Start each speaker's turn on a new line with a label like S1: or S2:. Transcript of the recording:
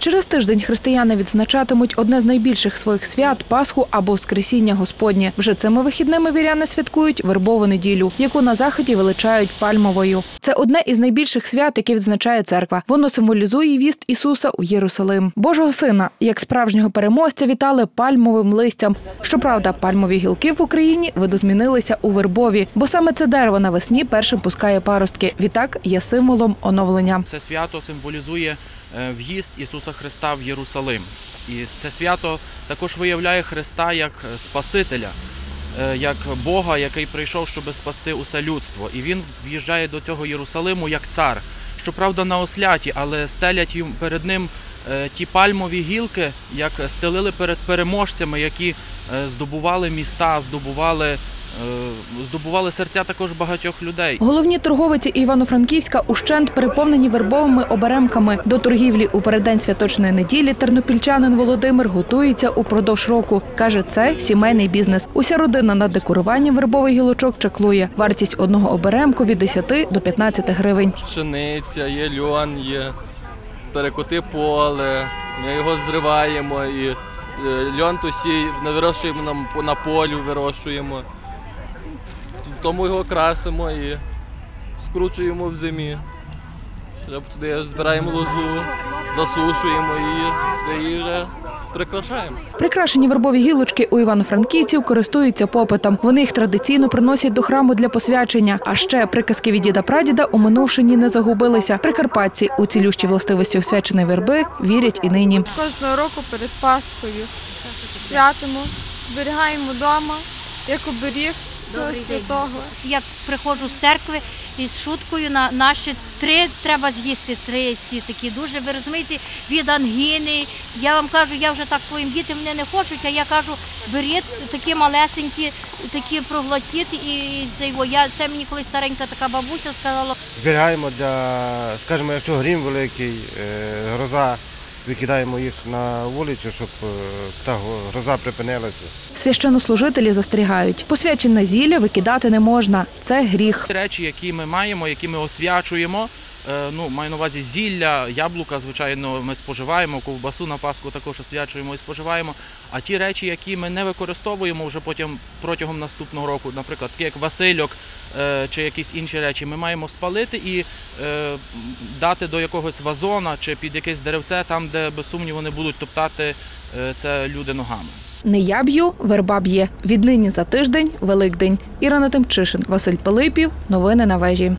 S1: Через тиждень християни відзначатимуть одне з найбільших своїх свят Пасху або Воскресіння Господнє. Вже цими вихідними віряни святкують вербову неділю, яку на заході величають пальмовою. Це одне із найбільших свят, яке відзначає церква. Воно символізує віст Ісуса у Єрусалим. Божого сина, як справжнього переможця, вітали пальмовим листям. Щоправда, пальмові гілки в Україні видозмінилися у вербові, бо саме це дерево навесні першим пускає паростки. Відтак є символом оновлення.
S2: Це свято символізує е, в'їзд Ісуса Христа в Єрусалим. І це свято також виявляє Христа як е, Спасителя, е, як Бога, який прийшов, щоб спасти усе людство. І він в'їжджає до цього Єрусалиму як цар. Щоправда, на осляті, але стелять перед ним ті пальмові гілки, як стелили перед переможцями, які е, здобували міста, здобували, е, здобували серця також багатьох людей.
S1: Головні торговиці Івано-Франківська ущент переповнені вербовими оберемками. До торгівлі у переддень святочної неділі тернопільчанин Володимир готується упродовж року. Каже, це сімейний бізнес. Уся родина над декоруванням вербових гілочок чеклує. Вартість одного оберемку від 10 до 15 гривень.
S3: пшениця, є льон, є перекоти поле, ми його зриваємо і е, льон не вирощуємо на, на полі, вирощуємо. Тому його красимо і скручуємо в зимі. Вже туди збираємо лозу, засушуємо її, туди її вже прикрашаємо.
S1: Прикрашені вербові гілочки у івано-франківців користуються попитом. Вони їх традиційно приносять до храму для посвячення. А ще приказки від діда прадіда у минувшині не загубилися. Прикарпатці у цілющі властивості освяченої верби вірять і нині.
S4: Кожного року перед Пасхою святимо, зберігаємо вдома, як оберіг всього святого.
S5: Я приходжу з церкви із шуткою на наші три треба з'їсти три ці такі дуже. Ви розумієте, від ангіни. Я вам кажу, я вже так своїм дітям вони не хочуть, а я кажу, беріть такі малесенькі, такі проглотіть і це його. Я це мені колись старенька така бабуся сказала.
S6: Зберігаємо для, скажімо, якщо грім великий, е, гроза, викидаємо їх на вулицю, щоб е, та гроза припинилася.
S1: Священнослужителі застерігають, посвячене зілля викидати не можна. Це гріх.
S2: Речі, які ми маємо, які ми освячуємо. Е, Ну, маю на увазі зілля, яблука, звичайно, ми споживаємо, ковбасу на Пасху також освячуємо і споживаємо. А ті речі, які ми не використовуємо вже потім протягом наступного року, наприклад, такі як Васильок е, чи якісь інші речі, ми маємо спалити і е, дати до якогось вазона чи під якесь деревце, там, де без сумніву не будуть топтати це люди ногами.
S1: Не я б'ю, верба б'є. Віднині за тиждень Великдень. Ірина Тимчишин, Василь Пилипів. Новини на вежі.